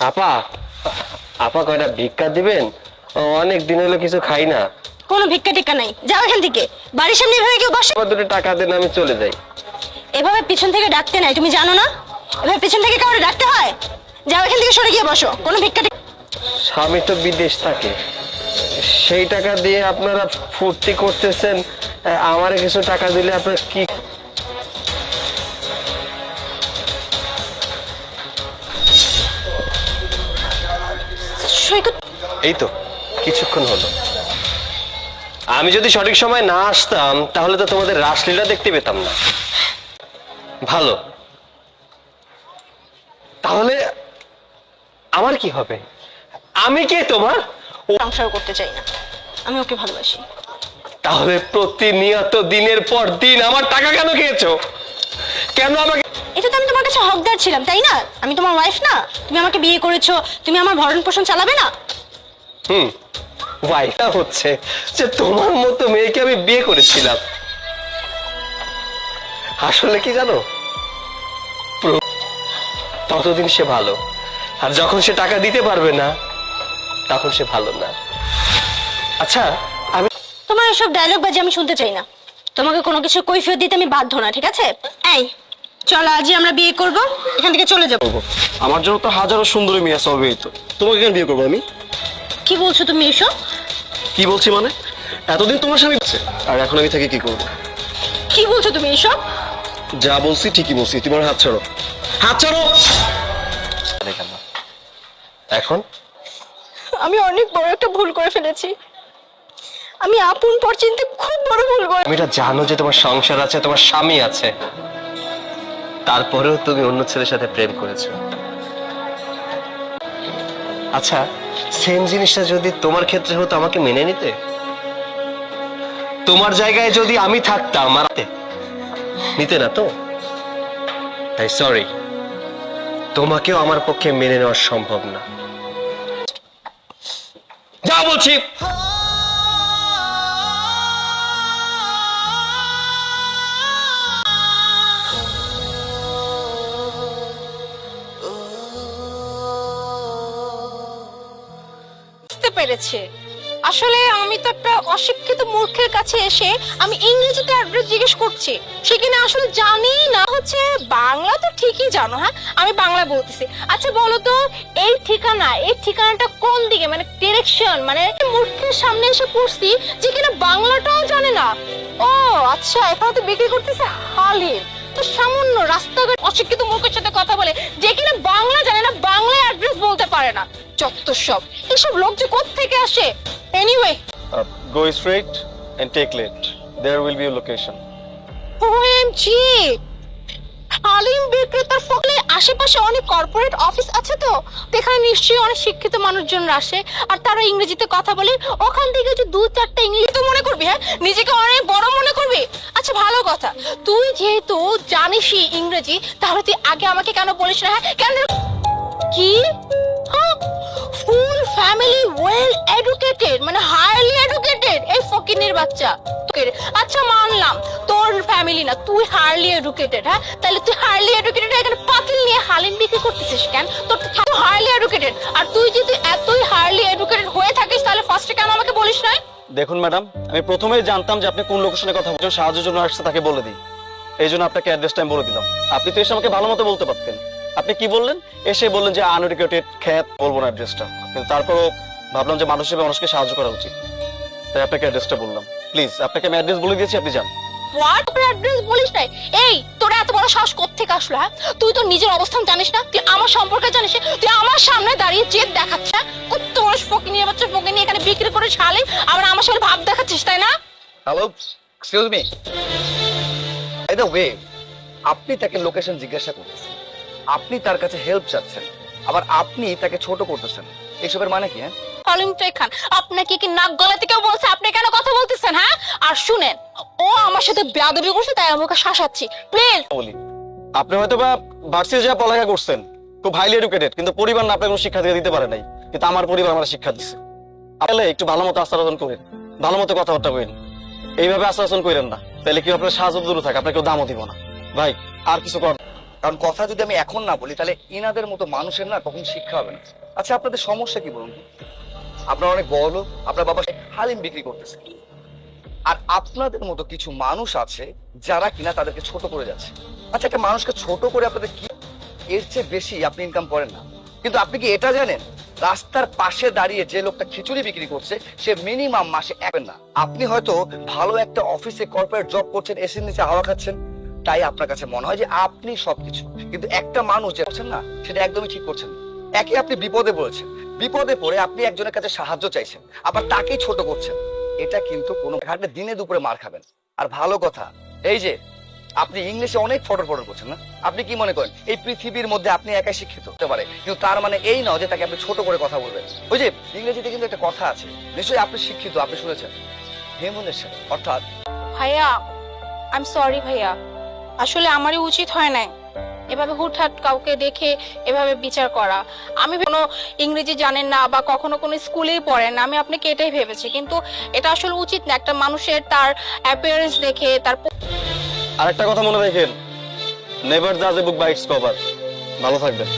আপা আপা কয়টা ভিক্ষা দিবেন? অনেক দিন হলো কিছু খাই না। কোনো ভিক্ষা টিক্কা নাই। যাও এখান থেকে। বাড়ির সামনে এভাবে কেউ বসে? দুটো টাকা দেন আমি চলে যাই। এভাবে পিছন থেকে ডাকতে নাই তুমি জানো না? এভাবে পিছন থেকে কাউকে ডাকতে হয়? যাও এখান থেকে সরে গিয়ে বসো। কোনো ভিক্ষা স্বামী তো বিদেশ থাকে। সেই টাকা দিয়ে আপনারা ফুর্তি করতেছেন আমার কিছু টাকা দিলে আপনার কি সৈকত এই তো কিছুক্ষণ হলো। আমি যদি সঠিক সময় না আসতাম তাহলে তো তোমাদের রাসলীলা দেখতে পেতাম না। ভালো। তাহলে আমার কি হবে? আমি কে তোমার? সংসার করতে চাই না। আমি ওকে ভালোবাসি। তাহলে প্রতিনিয়ত দিনের পর দিন আমার টাকা কেন খেয়েছো? কেন আমাকে কাছে হকদার ছিলাম তাই না? আমি তোমার ওয়াইফ না? তুমি আমাকে বিয়ে করেছ তুমি আমার ভরণ পোষণ চালাবে না? হুম ওয়াইফা হচ্ছে যে তোমার মতো মেয়েকে আমি বিয়ে করেছিলাম। আসলে কি জানো? ততদিন সে ভালো। আর যখন সে টাকা দিতে পারবে না তখন সে ভালো না। আচ্ছা আমি তোমার এসব ডায়লগ বাজে আমি শুনতে চাই না। তোমাকে কোনো কিছু কৈফিয়ত দিতে আমি বাধ্য না ঠিক আছে? এই চলো আজই আমরা বিয়ে করব এখান থেকে চলে যাব। আমার জন্য তো হাজারো সুন্দরী মেয়ে আছে অবিবাহিত তোমাকে কেন বিয়ে করব আমি? কি বলছো তুমি এসব? কি বলছি মানে? এতদিন তোমার স্বামী আছে আর এখন আমি থেকে কি করব? কি বলছো তুমি এসব? যা বলছি ঠিকই বলছি তোমার হাত ছাড়ো। হাত ছাড়ো! এখন? আমি অনেক বড় একটা ভুল করে ফেলেছি। আমি আপন পর চিনতে খুব বড় ভুল করে তুমি এটা জানো যে তোমার সংসার আছে তোমার স্বামী আছে। তারপরেও তুমি অন্য ছেলের সাথে প্রেম করেছ। আচ্ছা সেম জিনিসটা যদি তোমার ক্ষেত্রে হতো, আমাকে মেনে নিতে? তোমার জায়গায় যদি আমি থাকতাম মারাতে নিতে না তো? তাই সরি তোমাকেও আমার পক্ষে মেনে নেওয়া সম্ভব না। যা বলছি! পেরেছে আসলে আমি তো একটা অশিক্ষিত মূর্খের কাছে এসে আমি ইংরেজিতে অ্যাড্রেস জিজ্ঞেস করছি। সে কিনা আসলে জানি? না হচ্ছে বাংলা তো ঠিকই জানো হ্যাঁ? আমি বাংলা বলতেছি। আচ্ছা বলো তো, এই ঠিকানা, এই ঠিকানাটা কোন দিকে? মানে ডিরেকশন মানে মূর্খের সামনে এসে পড়ছি যে কিনা বাংলাটাও জানে না। ও আচ্ছা এখানে তো বিক্রি করতেছে হালিম। তো সামান্য রাস্তাঘাট অশিক্ষিত মূর্খের সাথে কথা বলে যে কিনা বাংলা জানে না বাংলায় অ্যাড্রেস বলতে পারে না। যত সব। এসব লোক যে থেকে আসে? Anyway go straight and take left there will be a location OMG haleem বিক্রেতার ফলে আশেপাশে অনেক কর্পোরেট অফিস আছে তো? এখানে নিশ্চয়ই অনেক শিক্ষিত মানুষজন আসে আর তারা ইংরেজিতে কথা বলে। ওখান থেকে যে দু চারটা ইংলিশ তো মনে করবি হ্যাঁ? নিজেকে অনেক বড় মনে ভালো কথা। তুই যেহেতু জানিসই ইংরেজি, তাহলে তুই আগে আমাকে কেন বলিস না হ্যাঁ? কেন কি? ফুল ফ্যামিলি ওয়েল এডুকেটেড মানে হাইলি এডুকেটেড এই ফকিনের বাচ্চা। আচ্ছা মানলাম। তোর ফ্যামিলি না, তুই হাইলি এডুকেটেড হ্যাঁ? তাহলে তুই হাইলি এডুকেটেড এখানে পাতিল নিয়ে হালিম বিক্রি করতেছিস কেন? তোর তো হাইলি এডুকেটেড আর তুই যদি এতই হাইলি এডুকেটেড হয়ে থাকিস তাহলে ফার্স্টে কেন আমাকে বলিস না দেখুন ম্যাডাম, আমি প্রথমেই জানতাম যে আপনি কোন লোকেশনে কথা বলছেন, সাহায্যের জন্য আসছে তাকে বলে দিই। এই জন্য আপনাকে অ্যাড্রেসটা আমি বলে দিলাম। আপনি তো এসে আমাকে ভালো মতো বলতে পারতেন। আপনি কি বললেন? এসে বললেন যে আনএডুকেটেড খ্যাত, বলব না অ্যাড্রেসটা কিন্তু তারপরও ভাবলাম যে মানুষ হিসেবে মানুষকে সাহায্য করা উচিত। তাই আপনাকে অ্যাড্রেসটা বললাম। প্লিজ আপনাকে আমি অ্যাড্রেস বলে দিয়েছি, আপনি যান। হোয়াট অ্যাড্রেস বলিস এই এত বড় সাহস আসলো হ্যাঁ? তুই তো নিজের অবস্থান জানিস না? তুই আমার সম্পর্কে জানিস? তুই আমার সামনে দাঁড়িয়ে জেদ দেখাচ্ছ হ্যাঁ? কত বড় ফকি নিয়ে বাচ্চা ফকি নিয়ে এখানে বিক্রি করে আবার আমার সামনে ভাব দেখাচ্ছিস, তাই না? Hello excuse me by the way আপনি তাকে লোকেশন জিজ্ঞাসা করতেছেন। আপনি তার কাছে হেল্প চাচ্ছেন, আবার আপনি তাকে ছোট করতেছেন। এসবের মানে কি হ্যাঁ? খান আপনাকে কি নাক গলাতে কেউ বলছে আপনি কেন কথা বলতেছেন হ্যাঁ? আর শুনেন ও আমার সাথে বেয়াদবি করছে তাই আমাকে শাসাচ্ছি। প্লিজ বলি আপনি হয়তো বা ভার্সিটি যা পড়ালেখা করছেন খুব হাইলি এডুকেটেড কিন্তু পরিবার না আপনাকে কোনো শিক্ষা দিয়ে দিতে পারে নাই কিন্তু আমার পরিবার আমার শিক্ষা দিচ্ছে তাহলে একটু ভালো মতো আচরণ করেন ভালো মতো কথাবার্তা করেন এইভাবে আচরণ করেন না তাহলে কি আপনার সাহায্য দূরে থাকে আপনাকে কেউ দামও দিব না। ভাই আর কিছু কর কারণ কথা যদি আমি এখন না বলি তাহলে ইনাদের মতো মানুষের না কখন শিক্ষা হবে না। আচ্ছা আপনাদের সমস্যা কি বলুন? আপনার অনেক বড় লোক, আপনার বাবা হালিম বিক্রি করতেছে। আর আপনাদের মতো কিছু মানুষ আছে যারা কিনা তাদেরকে ছোট করে যাচ্ছে। আচ্ছা একটা মানুষকে ছোট করে আপনাদের কি এর চেয়ে বেশি আপনি ইনকাম করেন না? কিন্তু আপনি কি এটা জানেন? রাস্তার পাশে দাঁড়িয়ে যে লোকটা খিচুড়ি বিক্রি করছে, সে মিনিমাম মাসে একবেন না। আপনি হয়তো ভালো একটা অফিসে কর্পোরেট জব করছেন এসির নিচে হাওয়া খাচ্ছেন। তাই আপনার কাছে মনে হয় যে আপনি সবকিছু। কিন্তু একটা মানুষ যে করছেন না, সেটা একদমই ঠিক করছেন না। একে আপনি বিপদে পড়েছেন। বিপদে পড়ে আপনি একজনের কাছে সাহায্য চাইছেন, আবার তাকেই ছোট করছেন। এটা কিন্তু কোনো ঘাটে দিনে দুপুরে মার খাবেন। আর ভালো কথা, এই যে, আপনি ইংলিশে অনেক ফটর ফটর করছেন না? আপনি কি মনে করেন, এই পৃথিবীর মধ্যে আপনি একাই শিক্ষিত হতে পারে, কিন্তু তার মানে এই নয় যে তাকে আপনি ছোট করে কথা বলবেন। ওই যে, ইংরেজিতে কিন্তু একটা কথা আছে, নিশ্চয়ই আপনি শিক্ষিত, আপনি শুনেছেন। হেমুনেশন অর্থাৎ ভাইয়া আই এম সরি ভাইয়া। আসলে আমারই উচিত হয় নাই। এভাবে হুটহাট কাউকে দেখে এভাবে বিচার করা। আমি কোনো ইংরেজি জানেন না বা কখনো কোনো স্কুলেই পড়েন না, আমি আপনাকে এটাই ভেবেছি। কিন্তু এটা আসলে উচিত না, একটা মানুষের তার অ্যাপিয়ারেন্স দেখে, তার আরেকটা কথা মনে রাখেন নেভার জাজ এ বুক বাই কভার ভালো থাকবেন।